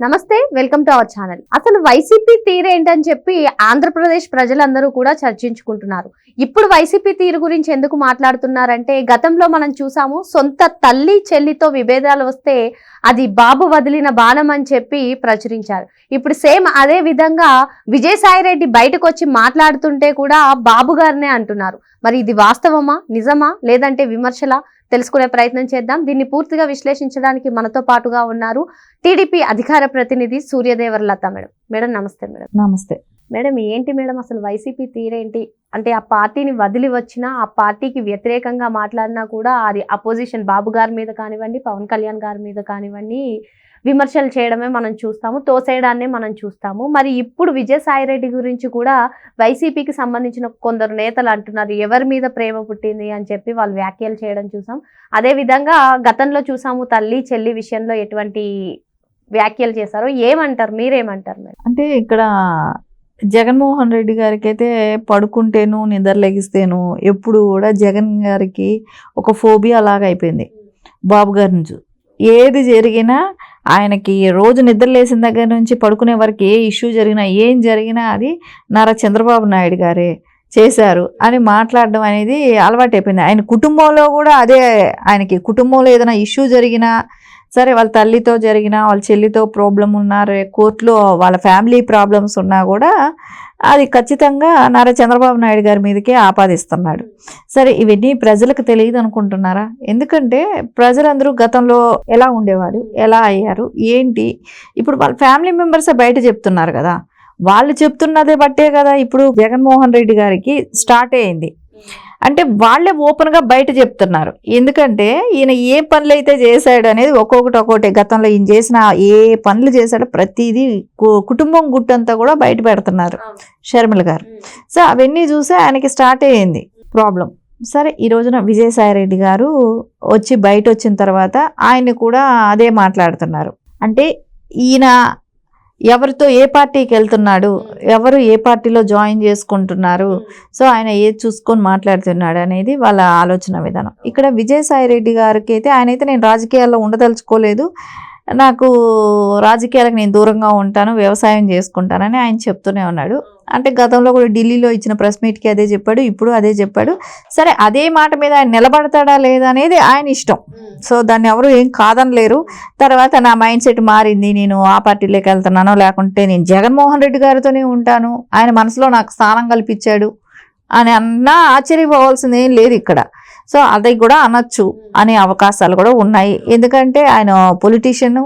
నమస్తే welcome to our channel. అసలు YCP తీరేంటని చెప్పి ఆంధ్రప్రదేశ్ ప్రజలందరూ కూడా చర్చించుకుంటున్నారు. ఇప్పుడు వైసీపీ తీరు గురించి ఎందుకు మాట్లాడుతున్నారంటే గతంలో మనం చూసాము సొంత తల్లి చెల్లితో విభేదాలు వస్తే అది బాబు వదిలిన బాణం అని చెప్పి ప్రచురించారు. ఇప్పుడు సేమ్ అదే విధంగా విజయసాయిరెడ్డి బయటకు వచ్చి మాట్లాడుతుంటే కూడా బాబు గారినే అంటున్నారు. మరి ఇది వాస్తవమా నిజమా లేదంటే విమర్శలా? తెలుసుకునే ప్రయత్నం చేద్దాం. దీన్ని పూర్తిగా విశ్లేషించడానికి మనతో పాటుగా ఉన్నారు టీడీపీ అధికార ప్రతినిధి సూర్యదేవరలత మేడం. మేడం నమస్తే మేడం. నమస్తే. మేడం ఏంటి మేడం అసలు వైసీపీ తీరేంటి అంటే ఆ పార్టీని వదిలి వచ్చినా ఆ పార్టీకి వ్యతిరేకంగా మాట్లాడినా కూడా అది అపోజిషన్ బాబు గారి మీద కానివ్వండి పవన్ కళ్యాణ్ గారి మీద కానివ్వండి విమర్శలు చేయడమే మనం చూస్తాము తోసేయడాన్నే మనం చూస్తాము. మరి ఇప్పుడు విజయసాయిరెడ్డి గురించి కూడా వైసీపీకి సంబంధించిన కొందరు నేతలు అంటున్నారు ఎవరి మీద ప్రేమ పుట్టింది అని చెప్పి వాళ్ళు వ్యాఖ్యలు చేయడం చూసాం. అదే విధంగా గతంలో చూసాము తల్లి చెల్లి విషయంలో ఎటువంటి వ్యాఖ్యలు చేశారో ఏమంటారు మీరేమంటారు మేడం? అంటే ఇక్కడ జగన్మోహన్ రెడ్డి గారికి అయితే పడుకుంటేను నిద్రలేగిస్తేను ఎప్పుడు కూడా జగన్ గారికి ఒక ఫోబియా లాగా అయిపోయింది. బాబు గారిని ఏది జరిగినా ఆయనకి రోజు నిద్ర లేసిన దగ్గర నుంచి పడుకునే వరకు ఏ ఇష్యూ జరిగినా ఏం జరిగినా అది నారా చంద్రబాబు నాయుడు గారే చేశారు అని మాట్లాడడం అనేది అలవాటు అయిపోయింది ఆయన కుటుంబంలో కూడా అదే ఆయనకి కుటుంబంలో ఏదైనా ఇష్యూ జరిగినా సరే వాళ్ళ తల్లితో జరిగిన వాళ్ళ చెల్లితో ప్రాబ్లం ఉన్నారు కోర్టులో వాళ్ళ ఫ్యామిలీ ప్రాబ్లమ్స్ ఉన్నా కూడా అది ఖచ్చితంగా నారా చంద్రబాబు నాయుడు గారి మీదకే ఆపాదిస్తున్నాడు. సరే ఇవన్నీ ప్రజలకు తెలియదు అనుకుంటున్నారా? ఎందుకంటే ప్రజలందరూ గతంలో ఎలా ఉండేవారు? ఎలా అయ్యారు? ఏంటి? ఇప్పుడు వాళ్ళ ఫ్యామిలీ మెంబర్సే బయట చెప్తున్నారు కదా. వాళ్ళు చెప్తున్నదే బట్టే కదా ఇప్పుడు జగన్మోహన్ రెడ్డి గారికి స్టార్ట్ అయింది. అంటే వాళ్ళే ఓపెన్గా బయట చెప్తున్నారు. ఎందుకంటే ఈయన ఏ పనులు అయితే చేశాడు అనేది ఒక్కొక్కటి ఒక్కొక్కటి గతంలో ఈయన చేసిన ఏ పనులు చేశాడో ప్రతిదీ కుటుంబం గుట్టంతా కూడా బయట పెడుతున్నారు షర్మిల గారు. సో అవన్నీ చూసి ఆయనకి స్టార్ట్ అయ్యింది ప్రాబ్లం సరే ఈ రోజున విజయసాయిరెడ్డి గారు వచ్చి బయట వచ్చిన తర్వాత ఆయన కూడా అదే మాట్లాడుతున్నారు. అంటే ఈయన ఎవరితో ఏ పార్టీకి వెళ్తున్నాడు ఎవరు ఏ పార్టీలో జాయిన్ చేసుకుంటున్నారు సో ఆయన ఏది చూసుకొని మాట్లాడుతున్నాడు అనేది వాళ్ళ ఆలోచన విధానం. ఇక్కడ విజయసాయి రెడ్డి గారికి అయితే ఆయన అయితే నేను రాజకీయాల్లో ఉండదలుచుకోలేదు. నాకు రాజకీయాలకు నేను దూరంగా ఉంటాను వ్యవసాయం చేసుకుంటానని ఆయన చెప్తూనే ఉన్నాడు. అంటే గతంలో కూడా ఢిల్లీలో ఇచ్చిన ప్రెస్ మీట్కి అదే చెప్పాడు ఇప్పుడు అదే చెప్పాడు. సరే అదే మాట మీద ఆయన నిలబడతాడా లేదా అనేది ఆయన ఇష్టం. సో దాన్ని ఎవరు ఏం కాదనలేరు. తర్వాత నా మైండ్ సెట్ మారింది నేను ఆ పార్టీలోకి వెళ్తున్నాను లేకుంటే నేను జగన్మోహన్ రెడ్డి గారితోనే ఉంటాను. ఆయన మనసులో నాకు స్థానం కల్పించాడు అని అన్నా ఆశ్చర్యపోవాల్సింది ఏం లేదు ఇక్కడ. సో అది కూడా అనొచ్చు అనే అవకాశాలు కూడా ఉన్నాయి. ఎందుకంటే ఆయన పొలిటీషియన్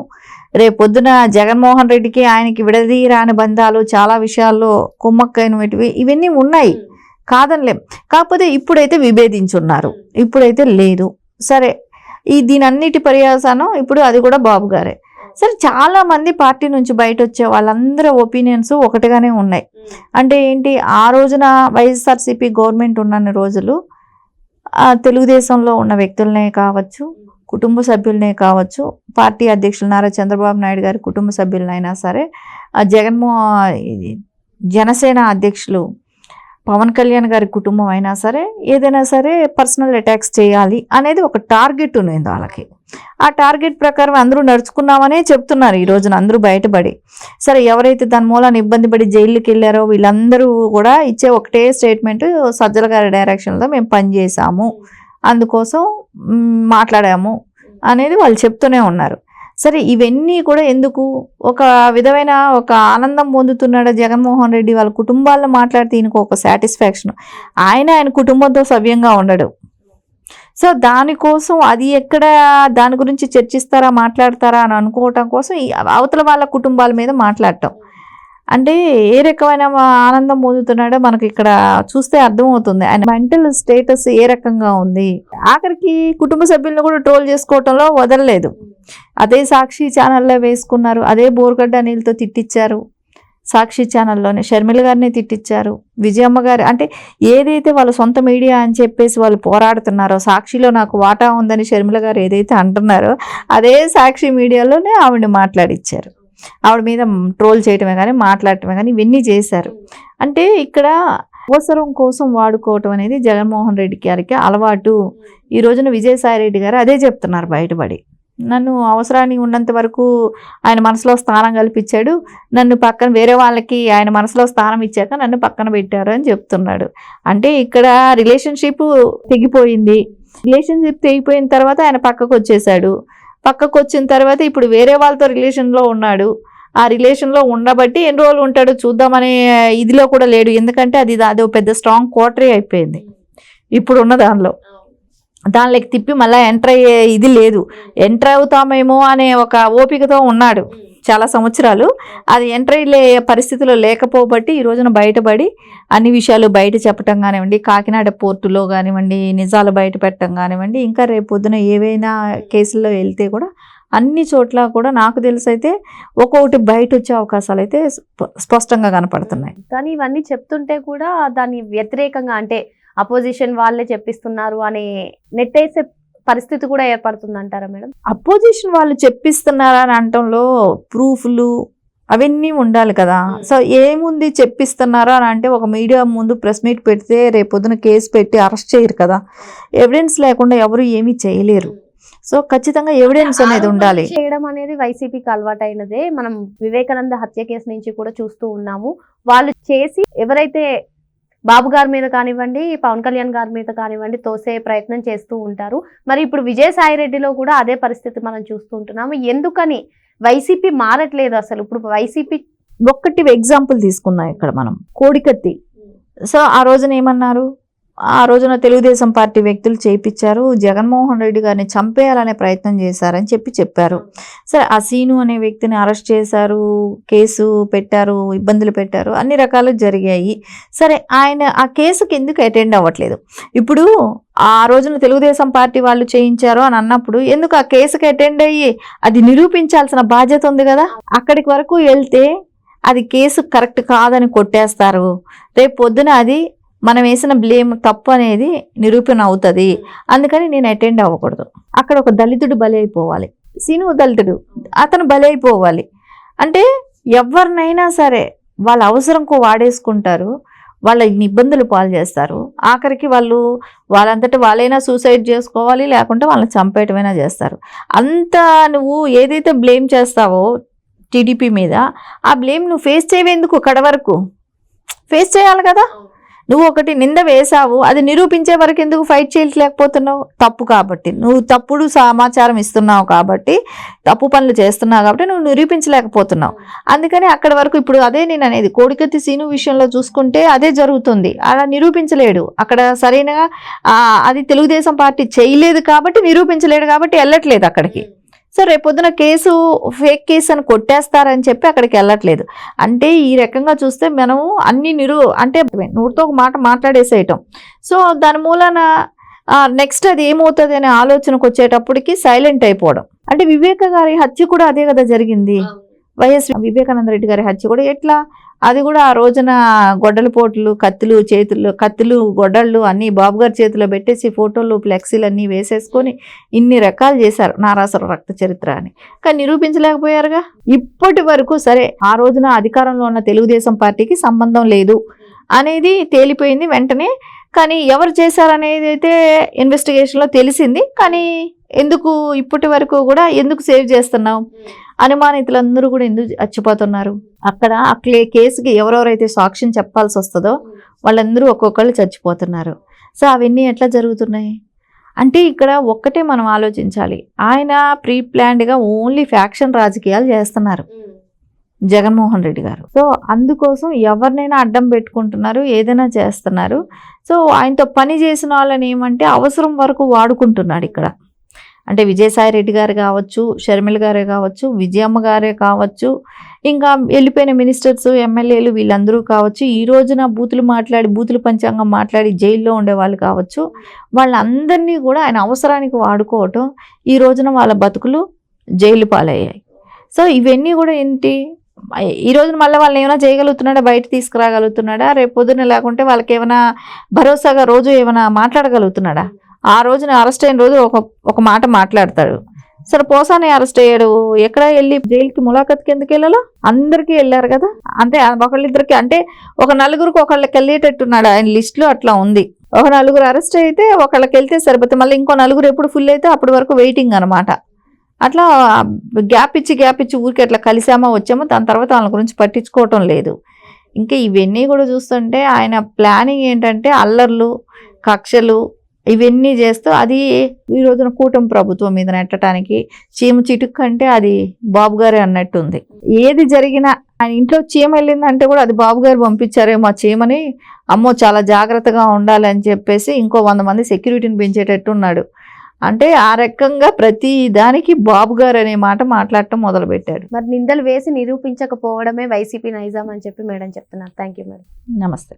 రేపు పొద్దున జగన్మోహన్ రెడ్డికి ఆయనకి విడదీరాని బంధాలు చాలా విషయాల్లో కుమ్మక్కైనవి ఇవన్నీ ఉన్నాయి. కాదనిలేం. కాకపోతే ఇప్పుడైతే విభేదించున్నారు. ఇప్పుడైతే లేదు. సరే ఈ దీని అన్నిటి పర్యాసానం ఇప్పుడు అది కూడా బాబు గారే. సరే చాలా మంది పార్టీ నుంచి బయట వచ్చే వాళ్ళందరి ఒపీనియన్స్ ఒకటిగానే ఉన్నాయి. అంటే ఏంటి ఆ రోజున వైఎస్ఆర్సీపీ గవర్నమెంట్ ఉన్న రోజులు తెలుగుదేశంలో ఉన్న వ్యక్తులనే కావచ్చు కుటుంబ సభ్యులనే కావచ్చు పార్టీ అధ్యక్షులు నారా చంద్రబాబు నాయుడు గారి కుటుంబ సభ్యులనైనా సరే ఆ జగన్మో జనసేన అధ్యక్షులు పవన్ కళ్యాణ్ గారి కుటుంబం అయినా సరే ఏదైనా సరే పర్సనల్ అటాక్స్ చేయాలి అనేది ఒక టార్గెట్ ఉంది వాళ్ళకి. ఆ టార్గెట్ ప్రకారం అందరూ నడుచుకున్నామనే చెప్తున్నారు ఈ రోజున అందరూ బయటపడి. సరే ఎవరైతే దాని మూలాన ఇబ్బంది పడి జైలుకి వెళ్ళారో వీళ్ళందరూ కూడా ఇచ్చే ఒకటే స్టేట్మెంట్ సజ్జల గారి డైరెక్షన్లో మేము పనిచేసాము అందుకోసం మాట్లాడాము అనేది వాళ్ళు చెప్తూనే ఉన్నారు. సరే ఇవన్నీ కూడా ఎందుకు? ఒక విధమైన ఒక ఆనందం పొందుతున్నాడు జగన్మోహన్ రెడ్డి? వాళ్ళ కుటుంబాల్లో మాట్లాడితే ఈయనకు ఒక సాటిస్ఫాక్షన్. ఆయన ఆయన కుటుంబంతో సవ్యంగా ఉండడు. సో దానికోసం అది ఎక్కడ దాని గురించి చర్చిస్తారా మాట్లాడతారా అని అనుకోవటం కోసం ఈ అవతల వాళ్ళ కుటుంబాల మీద మాట్లాడటం. అంటే ఏ రకమైన ఆనందం పొందుతున్నాడో మనకి ఇక్కడ చూస్తే అర్థమవుతుంది. ఆయన మెంటల్ స్టేటస్ ఏ రకంగా ఉంది? ఆఖరికి కుటుంబ సభ్యులను కూడా ట్రోల్ చేసుకోవటంలో వదలలేదు. అదే సాక్షి ఛానల్లో వేసుకున్నారు అదే బోర్గడ్డ నీళ్ళతో తిట్టించారు సాక్షి ఛానల్లోనే షర్మిల గారిని తిట్టించారు విజయమ్మ గారు అంటే ఏదైతే వాళ్ళ సొంత మీడియా అని చెప్పేసి వాళ్ళు పోరాడుతున్నారో సాక్షిలో నాకు వాటా ఉందని షర్మిల గారు ఏదైతే అంటున్నారో అదే సాక్షి మీడియాలోనే ఆవిడ మాట్లాడిచ్చారు. ఆవిడ మీద ట్రోల్ చేయటమే కానీ మాట్లాడటమే కానీ ఇవన్నీ చేశారు. అంటే ఇక్కడ అవసరం కోసం వాడుకోవటం అనేది జగన్మోహన్ రెడ్డి గారికి అలవాటు. ఈ రోజున విజయసాయి రెడ్డి గారు అదే చెప్తున్నారు బయటపడి. నన్ను అవసరానికి ఉన్నంత వరకు ఆయన మనసులో స్థానం కల్పించాడు. నన్ను పక్కన వేరే వాళ్ళకి ఆయన మనసులో స్థానం ఇచ్చాక నన్ను పక్కన పెట్టారు అని చెప్తున్నాడు. అంటే ఇక్కడ రిలేషన్షిప్ తెగిపోయింది. రిలేషన్షిప్ తెగిపోయిన తర్వాత ఆయన పక్కకు వచ్చేసాడు. పక్కకు వచ్చిన తర్వాత ఇప్పుడు వేరే వాళ్ళతో రిలేషన్లో ఉన్నాడు. ఆ రిలేషన్లో ఉండబట్టి ఎన్ని రోజులు ఉంటాడు చూద్దామనే ఇదిలో కూడా లేడు. ఎందుకంటే అది అది ఒక పెద్ద స్ట్రాంగ్ క్వార్టరీ అయిపోయింది. ఇప్పుడు ఉన్న దానిలో. దానిలోకి తిప్పి మళ్ళీ ఎంటర్ అయ్యే ఇది లేదు. ఎంటర్ అవుతామేమో అనే ఒక ఓపికతో ఉన్నాడు చాలా సంవత్సరాలు. అది ఎంటర్ అయ్యే పరిస్థితిలో లేకపోబట్టి ఈ రోజున బయటపడి అన్ని విషయాలు బయట చెప్పటం కానివ్వండి కాకినాడ పోర్టులో కానివ్వండి నిజాలు బయట పెట్టడం కానివ్వండి ఇంకా రేపు పొద్దున ఏవైనా కేసుల్లో వెళ్తే కూడా అన్ని చోట్ల కూడా నాకు తెలిసైతే ఒక్కొక్కటి బయట వచ్చే అవకాశాలు అయితే స్ప- స్పష్టంగా కనపడుతున్నాయి. కానీ ఇవన్నీ చెప్తుంటే కూడా దాని వ్యతిరేకంగా అంటే అపోజిషన్ వాళ్ళే చెప్పిస్తున్నారు అనే నెట్టేసే పరిస్థితి కూడా ఏర్పడుతుంది అంటారా మేడం? అపోజిషన్ వాళ్ళు చెప్పిస్తున్నారా అని అనటంలో ప్రూఫ్లు అవన్నీ ఉండాలి కదా. సో ఏముంది చెప్పిస్తున్నారా అని అంటే ఒక మీడియా ముందు ప్రెస్ మీట్ పెడితే రేపొద్దున కేసు పెట్టి అరెస్ట్ చేయరు కదా. ఎవిడెన్స్ లేకుండా ఎవరు ఏమీ చేయలేరు. సో ఖచ్చితంగా ఎవిడెన్స్ అనేది ఉండాలి. చేయడం అనేది వైసీపీకి అలవాటైనదే. మనం వివేకానంద హత్య కేసు నుంచి కూడా చూస్తూ ఉన్నాము. వాళ్ళు చేసి ఎవరైతే బాబు గారి మీద కానివ్వండి పవన్ కళ్యాణ్ గారి మీద కానివ్వండి తోసే ప్రయత్నం చేస్తూ ఉంటారు. మరి ఇప్పుడు విజయసాయి రెడ్డిలో కూడా అదే పరిస్థితి మనం చూస్తూ ఉంటున్నాము. ఎందుకని? వైసీపీ మారట్లేదు అసలు. ఇప్పుడు వైసీపీ ఒక్కటి ఎగ్జాంపుల్ తీసుకుందాం ఇక్కడ మనం. కోడికత్తి. సో ఆ రోజున ఏమన్నారు? ఆ రోజున తెలుగుదేశం పార్టీ వ్యక్తులు చేయించారు జగన్మోహన్ రెడ్డి గారిని చంపేయాలనే ప్రయత్నం చేశారని చెప్పి చెప్పారు. సరే ఆ సీను అనే వ్యక్తిని అరెస్ట్ చేశారు కేసు పెట్టారు ఇబ్బందులు పెట్టారు అన్ని రకాలు జరిగాయి. సరే ఆయన ఆ కేసుకి ఎందుకు అటెండ్ అవ్వట్లేదు? ఇప్పుడు ఆ రోజున తెలుగుదేశం పార్టీ వాళ్ళు చేయించారు అని అన్నప్పుడు ఎందుకు ఆ కేసుకి అటెండ్ అయ్యి అది నిరూపించాల్సిన బాధ్యత ఉంది కదా? అక్కడికి వరకు వెళ్తే అది కేసు కరెక్ట్ కాదని కొట్టేస్తారు. రేపు పొద్దున అది మనం వేసిన బ్లేమ్ తప్పు అనేది నిరూపణ అవుతుంది. అందుకని నేను అటెండ్ అవ్వకూడదు. అక్కడ ఒక దళితుడు బలి అయిపోవాలి సీను దళితుడు అతను బలి అయిపోవాలి అంటే ఎవరినైనా సరే వాళ్ళ అవసరంకు వాడేసుకుంటారు వాళ్ళ ఇబ్బందులు పాలు చేస్తారు. ఆఖరికి వాళ్ళు వాళ్ళంతటి వాళ్ళైనా సూసైడ్ చేసుకోవాలి లేకుంటే వాళ్ళని చంపేయటమైనా చేస్తారు. అంత నువ్వు ఏదైతే బ్లేమ్ చేస్తావో టీడీపీ మీద ఆ బ్లేమ్ నువ్వు ఫేస్ చేయవేందుకు కడ వరకు? ఫేస్ చేయాలి కదా? నువ్వు ఒకటి నింద వేసావు అది నిరూపించే వరకు ఎందుకు ఫైట్ చేయలేకపోతున్నావు? తప్పు కాబట్టి. నువ్వు తప్పుడు సమాచారం ఇస్తున్నావు కాబట్టి తప్పు పనులు చేస్తున్నావు కాబట్టి నువ్వు నిరూపించలేకపోతున్నావు. అందుకని అక్కడ వరకు ఇప్పుడు అదే నేను అనేది కోడికత్తి సీను విషయంలో చూసుకుంటే అదే జరుగుతుంది. అలా నిరూపించలేడు. అక్కడ సరైన అది తెలుగుదేశం పార్టీ చేయలేదు కాబట్టి నిరూపించలేడు కాబట్టి వెళ్ళట్లేదు అక్కడికి. సో రేపొద్దున కేసు ఫేక్ కేసు అని కొట్టేస్తారని చెప్పి అక్కడికి వెళ్ళట్లేదు. అంటే ఈ రకంగా చూస్తే మనము అన్ని నిరు అంటే నోటితో ఒక మాట మాట్లాడేసేయటం. సో దాని మూలన నెక్స్ట్ అది ఏమవుతుంది అనే ఆలోచనకు వచ్చేటప్పటికి సైలెంట్ అయిపోవడం. అంటే వివేక గారి హత్య కూడా అదే కదా జరిగింది? వైఎస్ వివేకానంద రెడ్డి గారి హత్య కూడా ఎట్లా? అది కూడా ఆ రోజున గొడ్డల పోట్లు కత్తులు చేతులు కత్తులు గొడ్డళ్ళు అన్నీ బాబు గారి చేతిలో పెట్టేసి ఫోటోలు ఫ్లెక్సీలు అన్నీ వేసేసుకొని ఇన్ని రకాలు చేశారు నారాసుర రక్త చరిత్ర అని. కానీ నిరూపించలేకపోయారుగా? ఇప్పటి వరకు సరే ఆ రోజున అధికారంలో ఉన్న తెలుగుదేశం పార్టీకి సంబంధం లేదు అనేది తేలిపోయింది వెంటనే కానీ ఎవరు చేశారనేది అయితే ఇన్వెస్టిగేషన్లో తెలిసింది. కానీ ఎందుకు ఇప్పటి వరకు కూడా ఎందుకు సేవ్ చేస్తున్నావు? అనుమానితులందరూ కూడా ఎందుకు చచ్చిపోతున్నారు? అక్కడ ఆ క్లే కేసుకి ఎవరెవరైతే సాక్ష్యం చెప్పాల్సి వస్తుందో వాళ్ళందరూ ఒక్కొక్కళ్ళు చచ్చిపోతున్నారు. సో అవన్నీ ఎట్లా జరుగుతున్నాయి? అంటే ఇక్కడ ఒక్కటే మనం ఆలోచించాలి. ఆయన ప్రీ ప్లాన్డ్గా ఓన్లీ ఫ్యాక్షన్ రాజకీయాలు చేస్తున్నారు. జగన్మోహన్ రెడ్డి గారు. సో అందుకోసం ఎవరినైనా అడ్డం పెట్టుకుంటున్నారు ఏదైనా చేస్తున్నారు. సో ఆయనతో పని చేసిన వాళ్ళని ఏమంటే అవసరం వరకు వాడుకుంటున్నాడు ఇక్కడ. అంటే విజయసాయి రెడ్డి గారు కావచ్చు షర్మిల గారే కావచ్చు విజయమ్మ గారే కావచ్చు ఇంకా వెళ్ళిపోయిన మినిస్టర్స్ ఎమ్మెల్యేలు వీళ్ళందరూ కావచ్చు ఈ రోజున బూతులు మాట్లాడి బూతులు పంచాంగం మాట్లాడి జైల్లో ఉండే వాళ్ళు కావచ్చు వాళ్ళందరినీ కూడా ఆయన అవసరానికి వాడుకోవటం ఈ రోజున వాళ్ళ బతుకులు జైలు పాలయ్యాయి. సో ఇవన్నీ కూడా ఏంటి? ఈ రోజున మళ్ళీ వాళ్ళని ఏమైనా చేయగలుగుతున్నాడా? బయట తీసుకురాగలుగుతున్నాడా? రేపు పొద్దున్న లేకుంటే వాళ్ళకి ఏమైనా భరోసాగా రోజు ఏమైనా మాట్లాడగలుగుతున్నాడా? ఆ రోజున అరెస్ట్ అయిన రోజు ఒక ఒక మాట మాట్లాడతాడు. సరే పోసానే అరెస్ట్ అయ్యాడు. ఎక్కడ వెళ్ళి జైలుకి ములాఖత్కి ఎందుకు వెళ్ళాలో? అందరికీ వెళ్ళారు కదా? అంటే ఒకళ్ళిద్దరికి అంటే ఒక నలుగురికి ఒకళ్ళకి వెళ్ళేటట్టున్నాడు ఆయన లిస్టులో అట్లా ఉంది. ఒక నలుగురు అరెస్ట్ అయితే ఒకళ్ళకి వెళ్తే సరిపోతే మళ్ళీ ఇంకో నలుగురు ఎప్పుడు ఫుల్ అయితే అప్పటి వరకు వెయిటింగ్ అనమాట అట్లా గ్యాప్ ఇచ్చి గ్యాప్ ఇచ్చి ఊరికి అట్లా కలిసామా వచ్చామో దాని తర్వాత వాళ్ళ గురించి పట్టించుకోవటం లేదు. ఇంకా ఇవన్నీ కూడా చూస్తుంటే ఆయన ప్లానింగ్ ఏంటంటే అల్లర్లు కక్షలు ఇవన్నీ చేస్తూ అది ఈ రోజున కూటమి ప్రభుత్వం మీద నెట్టడానికి చీమ చిటుక్ అంటే అది బాబు గారే అన్నట్టుంది. ఏది జరిగినా ఆయన ఇంట్లో చీమ వెళ్ళిందంటే కూడా అది బాబు గారు పంపించారేమో ఆ చీమని అమ్మో చాలా జాగ్రత్తగా ఉండాలి అని చెప్పేసి ఇంకో వంద మంది సెక్యూరిటీని పెంచేటట్టు ఉన్నాడు. అంటే ఆ రకంగా ప్రతి దానికి బాబు గారు అనే మాట మాట్లాడటం మొదలు పెట్టాడు మరి నిందలు వేసి నిరూపించకపోవడమే వైసీపీ నైజాం అని చెప్పి మేడం చెప్తున్నారు. థ్యాంక్ యూ మేడం నమస్తే.